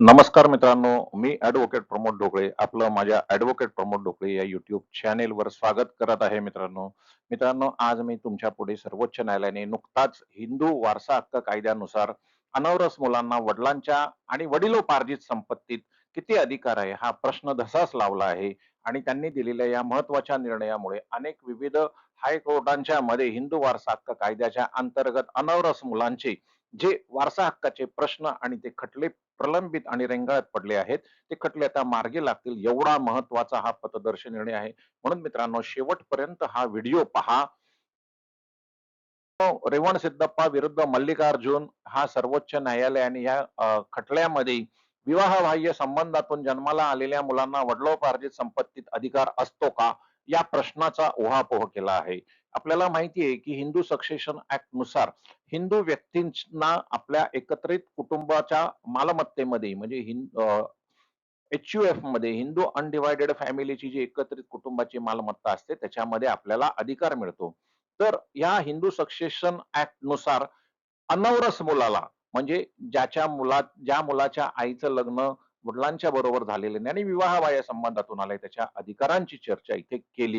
नमस्कार मित्रांनो मी ऍडव्होकेट प्रमोद ढोकळे आपलं माझ्या ऍडव्होकेट प्रमोद ढोकळे या युट्यूब चॅनेलवर स्वागत करत आहे मित्रांनो. मित्रांनो आज मी तुमच्यापुढे सर्वोच्च न्यायालयाने नुकताच हिंदू वारसा हक्क कायद्यानुसार अनवरस मुलांना वडिलांच्या आणि वडिलोपार्जित संपत्तीत किती अधिकार आहे हा प्रश्न धसाच लावला आहे आणि त्यांनी दिलेल्या या महत्त्वाच्या निर्णयामुळे अनेक विविध हायकोर्टांच्या मध्ये हिंदू वारसा हक्क कायद्याच्या अंतर्गत अनवरस मुलांचे जे वारसा हक्काचे प्रश्न आणि ते खटले प्रलंबित आणि रेंगाळत पडले आहेत. ते खटले आता मार्गी लागतील. एवढा महत्त्वाचा हा पथदर्शी निर्णय आहे. म्हणून मित्रांनो शेवटपर्यंत हा व्हिडिओ पहा. रेवण सिद्धप्पा विरुद्ध मल्लिकार्जुन हा सर्वोच्च न्यायालयाने या अ, खटल्यामध्ये विवाहबाह्य संबंधातून जन्माला आलेल्या मुलांना वडलोपार्जित संपत्तीत अधिकार असतो का? या प्रश्नाचा ओहापोह केला आहे. आपल्याला माहिती आहे की हिंदू सक्सेशन ऍक्टनुसार हिंदू व्यक्तींना आपल्या एकत्रित कुटुंबाच्या मालमत्तेमध्ये म्हणजे एच यू एफमध्ये हिंदू अनडिवायडेड फॅमिलीची जी एकत्रित कुटुंबाची मालमत्ता असते त्याच्यामध्ये आपल्याला अधिकार मिळतो. तर या हिंदू सक्सेशन ऍक्टनुसार अनवरस मुलाला म्हणजे ज्याच्या मुला ज्या मुलाच्या आईचं लग्न वडिलांच्या बरोबर झालेलं नाही आणि विवाहबाह्य संबंधातून आलंय त्याच्या अधिकारांची चर्चा इथे केली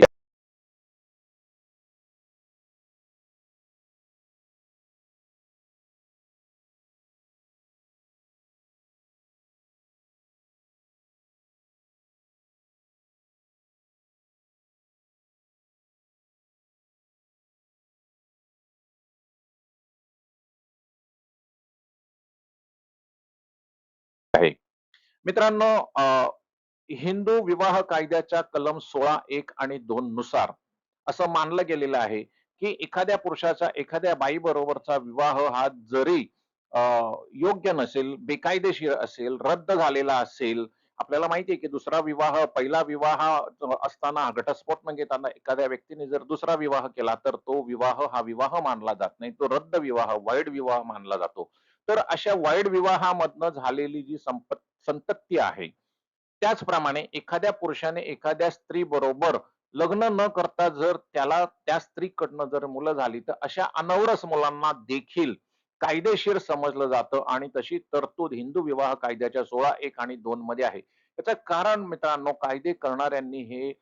आहे. मित्रांनो हिंदू विवाह कायद्याच्या कलम सोळा एक आणि दोन नुसार असं मानलं गेलेलं आहे की एखाद्या पुरुषाचा एखाद्या बाई बरोबरचा विवाह हा जरी योग्य नसेल बेकायदेशीर असेल रद्द झालेला असेल आपल्याला माहिती आहे की दुसरा विवाह पहिला विवाह असताना घटस्फोट न घेताना एखाद्या व्यक्तीने जर दुसरा विवाह केला तर तो विवाह हा विवाह मानला जात नाही तो रद्द विवाह वाईड विवाह मानला जातो तर अशा वाईट विवाहामधनं झालेली जी संपत संतती आहे त्याचप्रमाणे एखाद्या पुरुषाने एखाद्या स्त्री बरोबर लग्न न करता जर त्याला त्या स्त्रीकडनं जर मुलं झाली तर अशा अनवरस मुलांना देखील कायदेशीर समजलं जातं आणि तशी तरतूद हिंदू विवाह कायद्याच्या सोळा एक आणि दोन मध्ये आहे. त्याचं कारण मित्रांनो कायदे करणाऱ्यांनी हे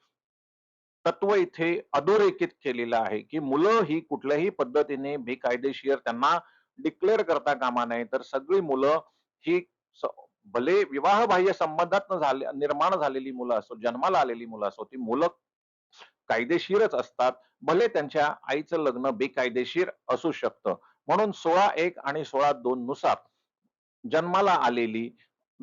तत्व इथे अधोरेखित केलेलं आहे की मुलं ही कुठल्याही पद्धतीने बेकायदेशीर त्यांना डिक्लेअर करता कामा नये तर सगळी मुलं ही स- भले विवाहबाह्य संबंधात झाले निर्माण झालेली मुलं असो जन्माला आलेली मुलं असो ती मुलं कायदेशीरच असतात. भले त्यांच्या आईचं लग्न बेकायदेशीर असू शकतं. म्हणून सोळा एक आणि सोळा दोन नुसार जन्माला आलेली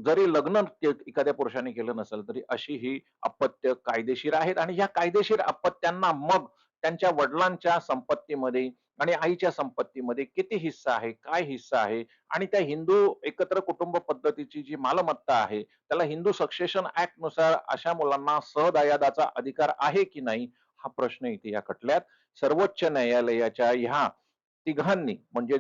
जरी लग्न एखाद्या पुरुषाने केलं नसेल तरी अशी ही अपत्य कायदेशीर आहेत. आणि ह्या कायदेशीर अपत्यांना मग त्यांच्या वडिलांच्या संपत्तीमध्ये आणि आईच्या संपत्तीमध्ये किती हिस्सा आहे काय हिस्सा आहे? आणि त्या हिंदू एकत्र कुटुंब पद्धतीची जी मालमत्ता आहे त्याला हिंदू सक्सेशन ऍक्टनुसार अशा मुलांना सहदायादाचा अधिकार आहे की नाही हा प्रश्न इथे या खटल्यात. सर्वोच्च न्यायालयाच्या ह्या तिघांनी म्हणजे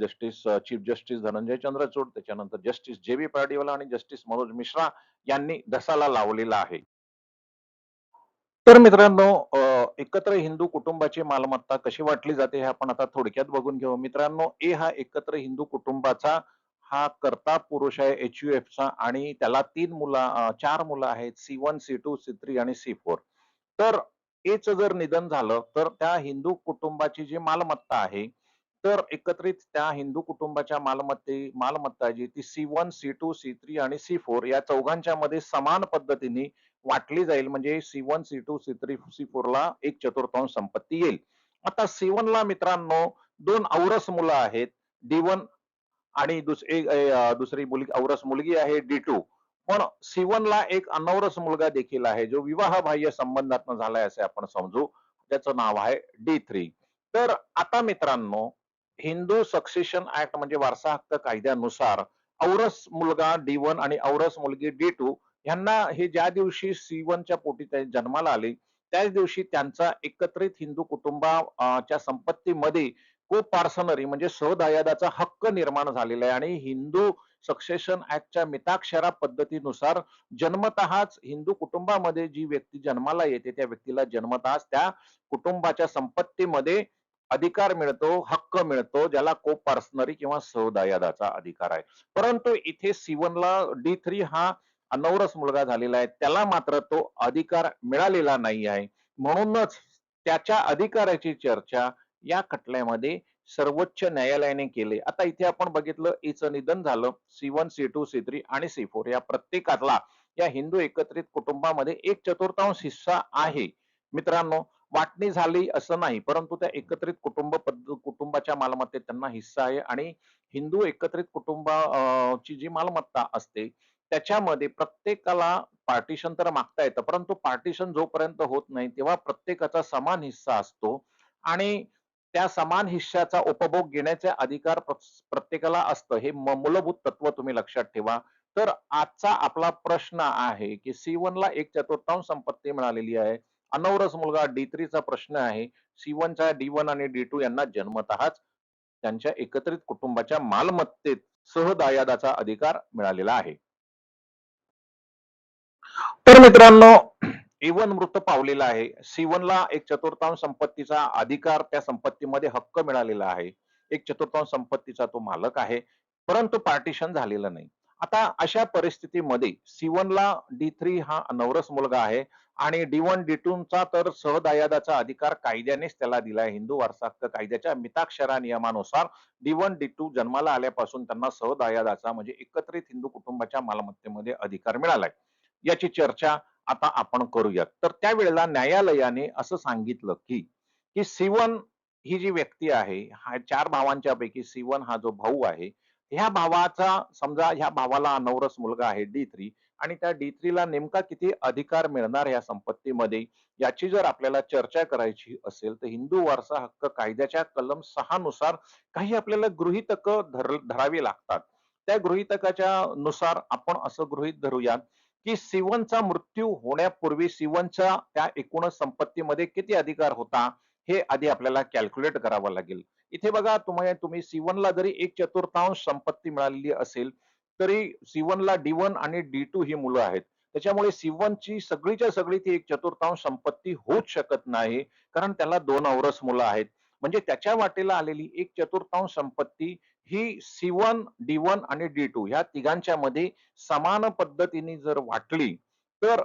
justice chief justice Dhananjaya Chandrachud त्याच्यानंतर जस्टिस जे बी पार्टीवाला आणि जस्टिस मनोज मिश्रा यांनी धसाला लावलेला आहे. तर मित्रांनो एकत्र हिंदू कुटुंबाची मालमत्ता कशी वाटली जाते हे आपण आता थोडक्यात बघून घेऊ. मित्रांनो ए हा एकत्र हिंदू कुटुंबाचा हा कर्ता पुरुष आहे एच यू एफचा आणि त्याला तीन मुलं चार मुलं आहेत C one C two C three आणि सी फोर तर एच जर निधन झालं तर त्या हिंदू कुटुंबाची जी मालमत्ता आहे तर एकत्रित त्या हिंदू कुटुंबाच्या मालमत्ते मालमत्ता जी ती C one C two C three आणि सी फोर या चौघांच्या मध्ये समान पद्धतीने वाटली जाईल. म्हणजे C one C two C three C four ला एक चतुर्थांश संपत्ती येईल. आता सी वन ला मित्रांनो दोन औरस मुलं आहेत. डी वन आणि दुसरी मुलगी औरस मुलगी आहे डी टू पण सी वन ला एक अनौरस मुलगा देखील आहे जो विवाहबाह्य संबंधात झालाय असे आपण समजू. त्याचं नाव आहे डी थ्री तर आता मित्रांनो हिंदू सक्सेशन ऍक्ट म्हणजे वारसा हक्क कायद्यानुसार औरस मुलगा डी वन आणि औरस मुलगी डी टू यांना हे ज्या दिवशी सीवनच्या पोटी जन्माला आले त्याच दिवशी त्यांचा एकत्रित हिंदू कुटुंबाच्या संपत्तीमध्ये को पार्सनरी म्हणजे सहदायादाचा हक्क निर्माण झालेला आहे. आणि हिंदू सक्सेशन ऍक्टच्या मिताक्षरा पद्धतीनुसार जन्मतःच हिंदू कुटुंबामध्ये जी व्यक्ती जन्माला येते त्या व्यक्तीला जन्मतःच त्या कुटुंबाच्या संपत्तीमध्ये अधिकार मिळतो हक्क मिळतो ज्याला को पार्सनरी किंवा सहदायादाचा अधिकार आहे. परंतु इथे सीवनला ला डी थ्री हा अनौरस मुलगा झालेला आहे. त्याला मात्र तो अधिकार मिळालेला नाही आहे. म्हणूनच त्याच्या अधिकाराची चर्चा या खटल्यामध्ये सर्वोच्च न्यायालयाने केले. आता इथे आपण बघितलं इचं निधन झालं C one C two C three आणि सी फोर या प्रत्येकातला या हिंदू एकत्रित कुटुंबामध्ये एक चतुर्थांश हिस्सा आहे. मित्रांनो वाटणी झाली असं नाही परंतु त्या एकत्रित कुटुंब कुटुंबाच्या मालमत्तेत त्यांना हिस्सा आहे. आणि हिंदू एकत्रित कुटुंबाची अं, ची जी मालमत्ता असते त्याच्यामध्ये प्रत्येकाला पार्टिशन तर मागता येतं परंतु पार्टिशन जोपर्यंत होत नाही तेव्हा प्रत्येकाचा समान हिस्सा असतो. आणि त्या समान हिश्श्याचा उपभोग घेण्याचे अधिकार प्रत्येकाला असतं. हे मूलभूत तत्व तुम्ही लक्षात ठेवा. तर आजचा आपला प्रश्न आहे की सी ला एक चतुर्थांश संपत्ती मिळालेली आहे. अनौरस मुलगा डी चा प्रश्न आहे. सी डी वन आणि डी टू यांना जन्मतःच त्यांच्या एकत्रित कुटुंबाच्या मालमत्तेत सहदायादाचा अधिकार मिळालेला आहे. तर मित्रांनो इवन मृत पावलेला आहे. सी ला एक चतुर्थांश संपत्तीचा अधिकार त्या संपत्तीमध्ये हक्क मिळालेला आहे. एक चतुर्थांश संपत्तीचा तो मालक आहे. परंतु पार्टिशन झालेलं नाही. आता अशा परिस्थितीमध्ये सीवनला डी थ्री हा नवरस मुलगा आहे आणि डी वन डी चा तर सहदायादाचा अधिकार कायद्यानेच त्याला दिलाय. हिंदू वारसा हक्क कायद्याच्या मिताक्षरा नियमानुसार डी वन डी टू जन्माला आल्यापासून त्यांना सहदायादाचा म्हणजे एकत्रित हिंदू कुटुंबाच्या मालमत्तेमध्ये अधिकार मिळालाय. याची चर्चा आता आपण करूयात. तर त्यावेळेला न्यायालयाने असं सांगितलं की की सिवन ही जी व्यक्ती आहे हा चार भावांच्या पैकी सिवन हा जो भाऊ आहे ह्या भावाचा समजा ह्या भावाला अनवरस मुलगा आहे डी थ्री आणि त्या डी ला नेमका किती अधिकार मिळणार या संपत्तीमध्ये याची जर आपल्याला चर्चा करायची असेल तर हिंदू वारसा हक्क कायद्याच्या कलम सहा नुसार काही आपल्याला गृहीतक धर धरावी लागतात. त्या गृहीतकाच्या नुसार आपण असं गृहीत धरूयात की सिवनचा मृत्यू होण्यापूर्वी सिवनच्या त्या एकूणच संपत्तीमध्ये किती अधिकार होता हे आधी आपल्याला कॅल्क्युलेट करावं लागेल. इथे बघा तुम्ही तुम्ही सिवनला जरी एक चतुर्थांश संपत्ती मिळालेली असेल तरी सिवनला डी वन आणि डी टू ही मुलं आहेत. त्याच्यामुळे सिवनची सगळीच्या सगळी ती एक चतुर्थांश संपत्ती होऊच शकत नाही कारण त्याला दोन औरस मुलं आहेत. म्हणजे त्याच्या वाटेला आलेली एक चतुर्थांश संपत्ती ही सी वन डी वन आणि डी टू ह्या तिघांच्या मध्ये समान पद्धतीने जर वाटली तर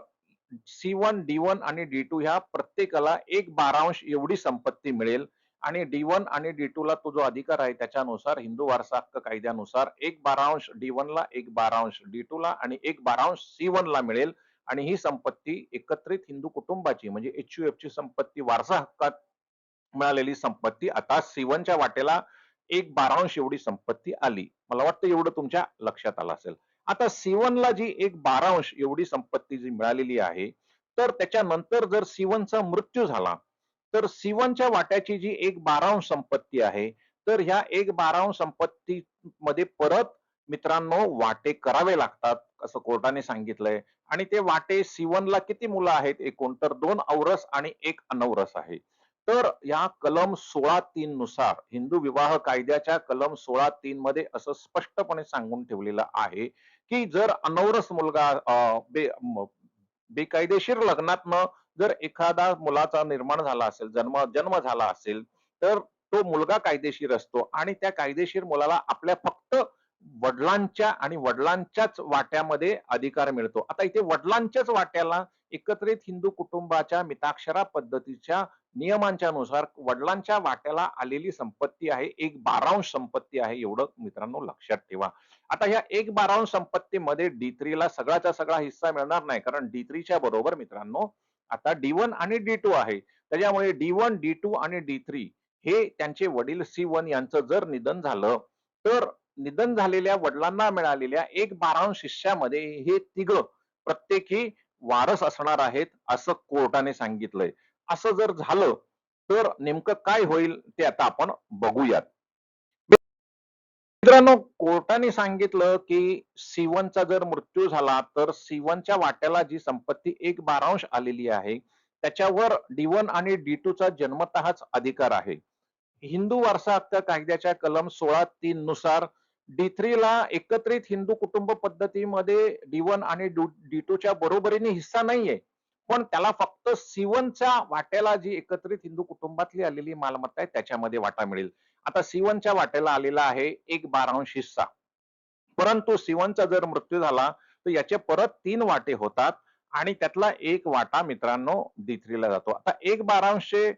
सी वन डी वन आणि डी टू ह्या प्रत्येकाला एक बारांश एवढी संपत्ती मिळेल. आणि डी वन आणि डी टू ला तो जो अधिकार आहे त्याच्यानुसार हिंदू वारसा हक्क कायद्यानुसार एक बारांश डी वन ला एक बारांश डी टू ला आणि एक बारांश सी वन ला मिळेल. आणि ही संपत्ती एकत्रित हिंदू कुटुंबाची म्हणजे एच ची संपत्ती वारसा हक्कात मिळालेली संपत्ती. आता च्या वाटेला एक बारांश एवढी संपत्ती आली. मला वाटतं एवढं तुमच्या लक्षात आलं असेल. आता ला जी एक बारांश एवढी संपत्ती जी मिळालेली आहे तर त्याच्यानंतर जर चा मृत्यू झाला तर च्या वाट्याची जी एक बारांश संपत्ती आहे तर ह्या एक बारांश संपत्ती मध्ये परत मित्रांनो वाटे करावे लागतात असं कोर्टाने सांगितलंय. आणि ते वाटे ला किती मुलं आहेत? एकूण तर दोन औरस आणि एक अनौरस आहे. तर या कलम सोळा तीन नुसार हिंदू विवाह कायद्याच्या कलम सोळा तीन मध्ये असं स्पष्टपणे सांगून ठेवलेलं आहे की जर अनौरस मुलगा बे बेकायदेशीर लग्नातनं जर एखादा मुलाचा निर्माण झाला असेल जन्म जन्म झाला असेल तर तो मुलगा कायदेशीर असतो आणि त्या कायदेशीर मुलाला आपल्या फक्त वडिलांच्या आणि वडिलांच्याच वाट्यामध्ये अधिकार मिळतो. आता इथे वडिलांच्याच वाट्याला एकत्रित हिंदू कुटुंबाच्या मिताक्षरा पद्धतीच्या नियमांच्या नुसार वडिलांच्या वाट्याला आलेली संपत्ती आहे. एक बारांश संपत्ती आहे एवढं मित्रांनो लक्षात ठेवा. आता ह्या एक बारांश संपत्तीमध्ये डी थ्रीला सगळ्याचा सगळा हिस्सा मिळणार नाही. कारण डी थ्रीच्या बरोबर मित्रांनो आता डी वन आणि डी टू आहे. त्याच्यामुळे डी वन डी टू आणि डी थ्री हे त्यांचे वडील सी वन यांचं जर निधन झालं तर निधन झालेल्या वडिलांना मिळालेल्या एक बारांश शिष्यामध्ये हे तिघ प्रत्येकी वारस असणार आहेत असं कोर्टाने सांगितलंय. असं जर झालं तर नेमकं काय होईल ते आता आपण बघूयात. मित्रांनो कोर्टाने सांगितलं की सीवनचा जर मृत्यू झाला तर सीवनच्या वाट्याला जी संपत्ती एक बारांश आलेली आहे त्याच्यावर डी वन आणि डी टू चा जन्मतःच अधिकार आहे. हिंदू वारसा हक्क कायद्याच्या कलम सोळा तीन नुसार डी थ्रीला एकत्रित हिंदू कुटुंब पद्धतीमध्ये डी वन आणि डी च्या बरोबरीने हिस्सा नाहीये. पण त्याला फक्त सिवनच्या वाट्याला जी एकत्रित हिंदू कुटुंबातली आलेली मालमत्ता आहे त्याच्यामध्ये वाटा मिळेल. आता सिवनच्या वाट्याला आलेला आहे एक बारांश हिस्सा. परंतु सिवनचा जर मृत्यू झाला तर याचे परत तीन वाटे होतात आणि त्यातला एक वाटा मित्रांनो डी थ्रीला जातो. आता एक बारांशे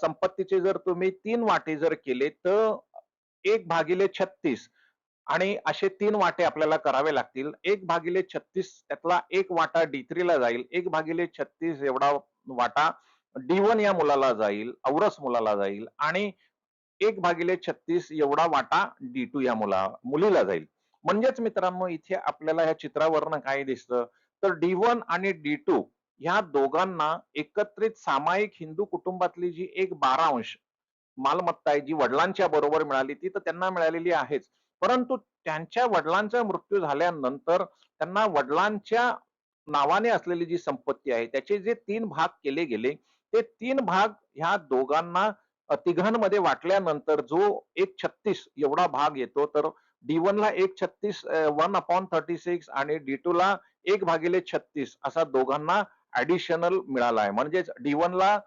संपत्तीचे जर तुम्ही तीन वाटे जर केले तर एक भागिले छत्तीस आणि असे तीन वाटे आपल्याला करावे लागतील. एक भागिले छत्तीस त्यातला एक वाटा डी ला जाईल. एक भागिले छत्तीस एवढा वाटा डी वन या मुलाला जाईल औरस मुलाला जाईल आणि एक भागिले छत्तीस एवढा वाटा डी टू या मुला मुलीला जाईल. म्हणजेच मित्रांनो इथे आपल्याला ह्या चित्रावरनं काय दिसतं? तर डी वन आणि डी टू ह्या दोघांना एकत्रित सामायिक हिंदू कुटुंबातली जी एक बारांश मालमत्ता आहे जी वडिलांच्या बरोबर मिळाली ती तर त्यांना मिळालेली आहेच. परंतु त्यांच्या वडिलांचा मृत्यू झाल्यानंतर त्यांना वडिलांच्या नावाने असलेली जी संपत्ती आहे त्याचे जे तीन भाग केले गेले ते तीन भाग ह्या दोघांना तिघांमध्ये वाटल्यानंतर जो एक छत्तीस एवढा भाग येतो तर डी वन ला एक छत्तीस वन अपॉन थर्टी सिक्स आणि डी टू ला एक भागिले छत्तीस असा दोघांना ऍडिशनल मिळाला आहे. म्हणजेच डी वन ला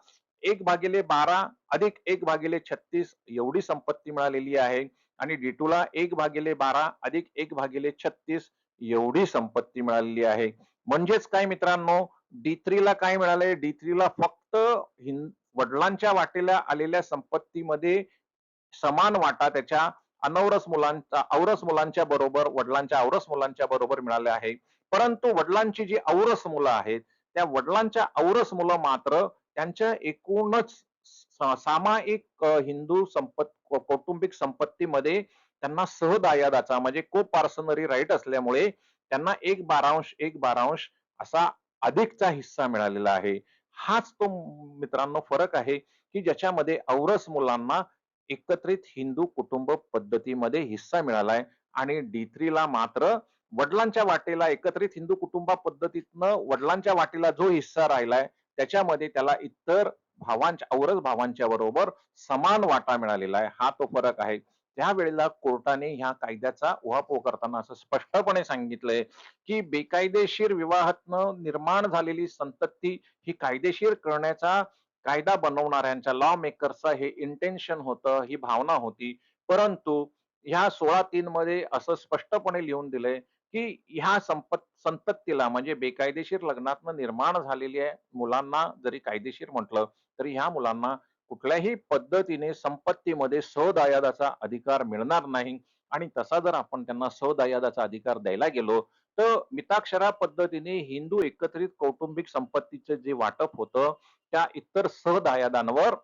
एक भागिले बारा अधिक एक भागिले छत्तीस एवढी संपत्ती मिळालेली आहे. आणि डी टू ला एक भागिले बारा अधिक एक भागिले छत्तीस एवढी संपत्ती मिळालेली आहे. म्हणजेच काय मित्रांनो? डी थ्रीला काय मिळालंय? डी थ्रीला फक्त हिंद वडिलांच्या वाटेला आलेल्या संपत्तीमध्ये समान वाटा त्याच्या अनौरस मुलांचा औरस मुलांच्या बरोबर वडिलांच्या औरस मुलांच्या बरोबर मिळाले आहे. परंतु वडिलांची जी औरस मुलं आहेत त्या वडिलांच्या औरस मुलं मात्र त्यांच्या एकूणच सामायिक हिंदू संपत कौटुंबिक संपत्तीमध्ये त्यांना सहदायादाचा म्हणजे को पार्सनरी राईट असल्यामुळे त्यांना एक बारांश एक बारांश असा अधिकचा हिस्सा मिळालेला आहे. हाच तो मित्रांनो फरक आहे की ज्याच्यामध्ये औरस मुलांना एकत्रित हिंदू कुटुंब पद्धतीमध्ये हिस्सा मिळालाय आणि डी थ्रीला मात्र वडिलांच्या वाटेला एकत्रित हिंदू कुटुंबा पद्धतीतनं वडिलांच्या वाटेला जो हिस्सा राहिलाय त्याच्यामध्ये त्याला इतर भावांच्या औरस भावांच्या बरोबर समान वाटा मिळालेला आहे. हा तो फरक आहे. त्यावेळेला कोर्टाने ह्या कायद्याचा उहापोह करताना असं स्पष्टपणे सांगितलंय की बेकायदेशीर विवाहातनं निर्माण झालेली संतती ही कायदेशीर करण्याचा कायदा बनवणाऱ्यांच्या लॉ मेकरचा हे इंटेन्शन होतं ही भावना होती. परंतु ह्या सोळा तीन मध्ये असं स्पष्टपणे लिहून दिलंय की ह्या संपत संततीला म्हणजे बेकायदेशीर लग्नातनं निर्माण झालेली आहे मुलांना जरी कायदेशीर म्हटलं तरी ह्या मुलांना कुठल्याही पद्धतीने संपत्तीमध्ये सहदायादाचा अधिकार मिळणार नाही. आणि तसा जर आपण त्यांना सहदायादाचा अधिकार द्यायला गेलो तर मिताक्षरा पद्धतीने हिंदू एकत्रित कौटुंबिक संपत्तीचे जे वाटप होतं त्या इतर सहदायादांवर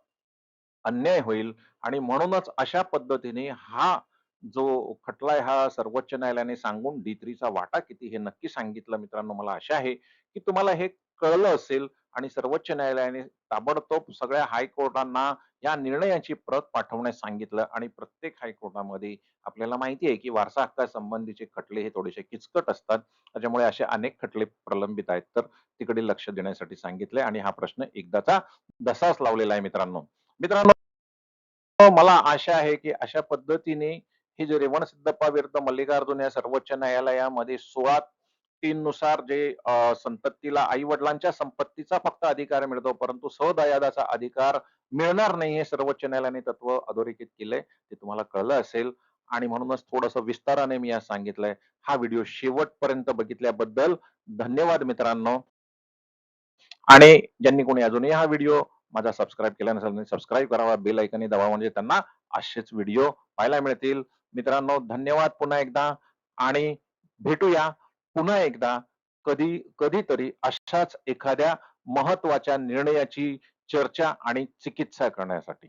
अन्याय होईल. आणि म्हणूनच अशा पद्धतीने हा जो खटला हा सर्वोच्च न्यायालयाने सांगून डी थ्रीचा वाटा किती हे नक्की सांगितलं मित्रांनो मला आशा आहे की तुम्हाला हे कळलं असेल. आणि सर्वोच्च न्यायालयाने ताबडतोब सगळ्या हायकोर्टांना या निर्णयाची प्रत पाठवण्यास सांगितलं आणि प्रत्येक हायकोर्टामध्ये आपल्याला माहिती आहे की वारसा हक्कासंबंधीचे खटले हे थोडेसे किचकट असतात. त्याच्यामुळे असे अनेक खटले प्रलंबित आहेत. तर तिकडे लक्ष देण्यासाठी सांगितले आणि हा प्रश्न एकदाचा दसाच लावलेला आहे मित्रांनो. मित्रांनो मला आशा आहे की अशा पद्धतीने हे जे रेवण सिद्धप्पा विरुद्ध मल्लिकार्जुन या सर्वोच्च न्यायालयामध्ये सोळा तीन नुसार जे संपत्तीला आई वडिलांच्या संपत्तीचा फक्त अधिकार मिळतो परंतु सहदायादाचा अधिकार मिळणार नाही हे सर्वोच्च न्यायालयाने तत्व अधोरेखित केलंय ते तुम्हाला कळलं असेल. आणि म्हणूनच थोडस विस्ताराने मी आज सांगितलंय हा व्हिडिओ शेवटपर्यंत बघितल्याबद्दल धन्यवाद मित्रांनो. आणि ज्यांनी कोणी अजूनही हा व्हिडिओ माझा सबस्क्राईब केला नसेल त्यांनी सबस्क्राईब करावा बेल ऐकने दाबा म्हणजे त्यांना असेच व्हिडिओ पाहायला मिळतील. मित्रांनो धन्यवाद पुन्हा एकदा. आणि भेटूया. पुन्हा एकदा कधी कधीतरी अशाच एखाद्या महत्त्वाच्या निर्णयाची चर्चा आणि चिकित्सा करण्यासाठी.